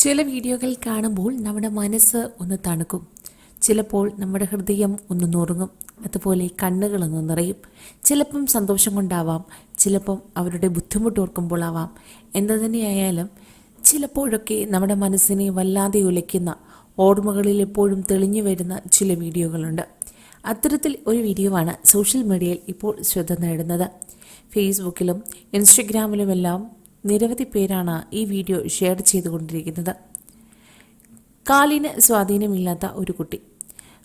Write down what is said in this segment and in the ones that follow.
ചില വീഡിയോകൾ കാണുമ്പോൾ നമ്മുടെ മനസ്സ് ഒന്ന് തണുക്കും. ചിലപ്പോൾ നമ്മുടെ ഹൃദയം ഒന്ന് നുറുങ്ങും. അതുപോലെ കണ്ണുകളൊന്ന് നിറയും. ചിലപ്പം സന്തോഷം കൊണ്ടാവാം. ചിലപ്പം അവരുടെ ബുദ്ധിമുട്ട് ഓർക്കുമ്പോളാവാം എന്തു തന്നെയായാലും ചിലപ്പോഴൊക്കെ നമ്മുടെ മനസ്സിനെ വല്ലാതെ ഉലയ്ക്കുന്ന ഓർമ്മകളിൽ എപ്പോഴും തെളിഞ്ഞു വരുന്ന ചില വീഡിയോകളുണ്ട്. അത്തരത്തിൽ ഒരു വീഡിയോ ആണ് സോഷ്യൽ മീഡിയയിൽ ഇപ്പോൾ ശ്രദ്ധ നേടുന്നത്. ഫേസ്ബുക്കിലും ഇൻസ്റ്റഗ്രാമിലുമെല്ലാം നിരവധി പേരാണ് ഈ വീഡിയോ ഷെയർ ചെയ്തുകൊണ്ടിരിക്കുന്നത്. കാലിന് സ്വാധീനമില്ലാത്ത ഒരു കുട്ടി.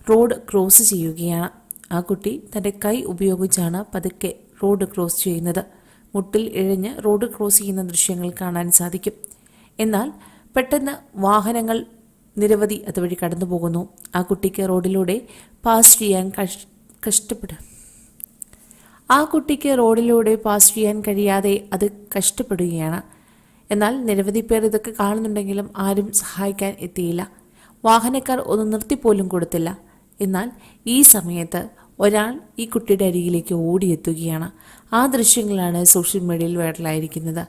റോഡ് ക്രോസ് ചെയ്യുകയാണ്. ആ കുട്ടി തന്റെ കൈ ഉപയോഗിച്ചാണ് പതുക്കെ റോഡ് ക്രോസ് ചെയ്യുന്നത്. മുട്ടിൽ ഇഴഞ്ഞ് റോഡ് ക്രോസ് ചെയ്യുന്ന ദൃശ്യങ്ങൾ കാണാൻ സാധിക്കും. എന്നാൽ പെട്ടെന്ന് വാഹനങ്ങൾ നിരവധി അതുവഴി കടന്നു പോകുന്നു ആ കുട്ടിക്ക് റോഡിലൂടെ പാസ് ചെയ്യാൻ കഷ് കഷ്ടപ്പെടും. ആ കുട്ടിക്ക് റോഡിലൂടെ പാസ് ചെയ്യാൻ കഴിയാതെ അത് കഷ്ടപ്പെടുകയാണ്. എന്നാൽ നിരവധി പേർ ഇതൊക്കെ കാണുന്നുണ്ടെങ്കിലും ആരും സഹായിക്കാൻ എത്തിയില്ല. വാഹനക്കാർ ഒന്ന് നിർത്തിപ്പോലും കൊടുത്തില്ല. എന്നാൽ ഈ സമയത്ത് ഒരാൾ ഈ കുട്ടിയുടെ അരികിലേക്ക് ഓടിയെത്തുകയാണ്. ആ ദൃശ്യങ്ങളാണ് സോഷ്യൽ മീഡിയയിൽ വൈറലായിരിക്കുന്നത്.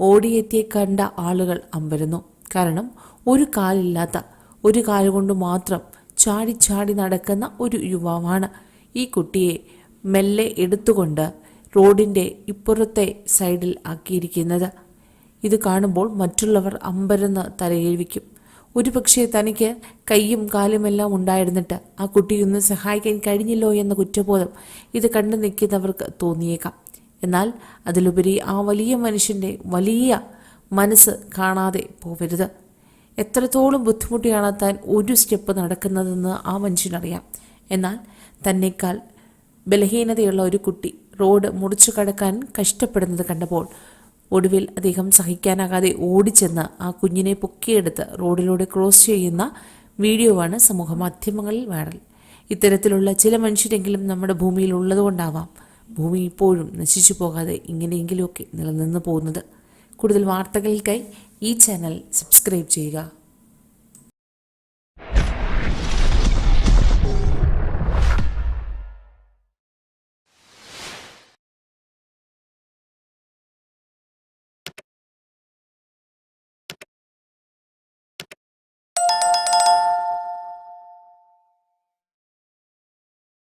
ഓടിയെത്തിയെ കണ്ട ആളുകൾ അമ്പരുന്നു. കാരണം ഒരു കാലില്ലാത്ത ഒരു കാലുകൊണ്ട് മാത്രം ചാടി ചാടി നടക്കുന്ന ഒരു യുവാവാണ് ഈ കുട്ടിയെ മെല്ലെ എടുത്തുകൊണ്ട് റോഡിന്റെ ഇപ്പുറത്തെ സൈഡിൽ ആക്കിയിരിക്കുന്നത്. ഇത് കാണുമ്പോൾ മറ്റുള്ളവർ അമ്പരന്ന് തലയേൽവിക്കും. ഒരുപക്ഷെ തനിക്ക് കൈയും കാലുമെല്ലാം ഉണ്ടായിരുന്നിട്ട് ആ കുട്ടിയൊന്നും സഹായിക്കാൻ കഴിഞ്ഞില്ലോ എന്ന കുറ്റബോധം ഇത് കണ്ടു നിൽക്കുന്നവർക്ക് തോന്നിയേക്കാം. എന്നാൽ അതിലുപരി ആ വലിയ മനുഷ്യന്റെ വലിയ മനസ്സ് കാണാതെ പോവരുത്. എത്രത്തോളം ബുദ്ധിമുട്ടിയാണ് താൻ ഒരു സ്റ്റെപ്പ് നടക്കുന്നതെന്ന് ആ മനുഷ്യനറിയാം. എന്നാൽ തന്നേക്കാൾ ബലഹീനതയുള്ള ഒരു കുട്ടി റോഡ് മുറിച്ചു കടക്കാൻ കഷ്ടപ്പെടുന്നത് കണ്ടപ്പോൾ ഒടുവിൽ അദ്ദേഹം സഹിക്കാനാകാതെ ഓടിച്ചെന്ന് ആ കുഞ്ഞിനെ പൊക്കിയെടുത്ത് റോഡിലൂടെ ക്രോസ് ചെയ്യുന്ന വീഡിയോ ആണ് സമൂഹ മാധ്യമങ്ങളിൽ വൈറൽ ഇത്തരത്തിലുള്ള ചില മനുഷ്യരെങ്കിലും നമ്മുടെ ഭൂമിയിൽ ഉള്ളതുകൊണ്ടാവാം ഭൂമി ഇപ്പോഴും നശിച്ചു പോകാതെ ഇങ്ങനെയെങ്കിലുമൊക്കെ നിലനിന്ന് പോകുന്നത്. കൂടുതൽ വാർത്തകൾക്കായി ഈ ചാനൽ സബ്സ്ക്രൈബ് ചെയ്യുക.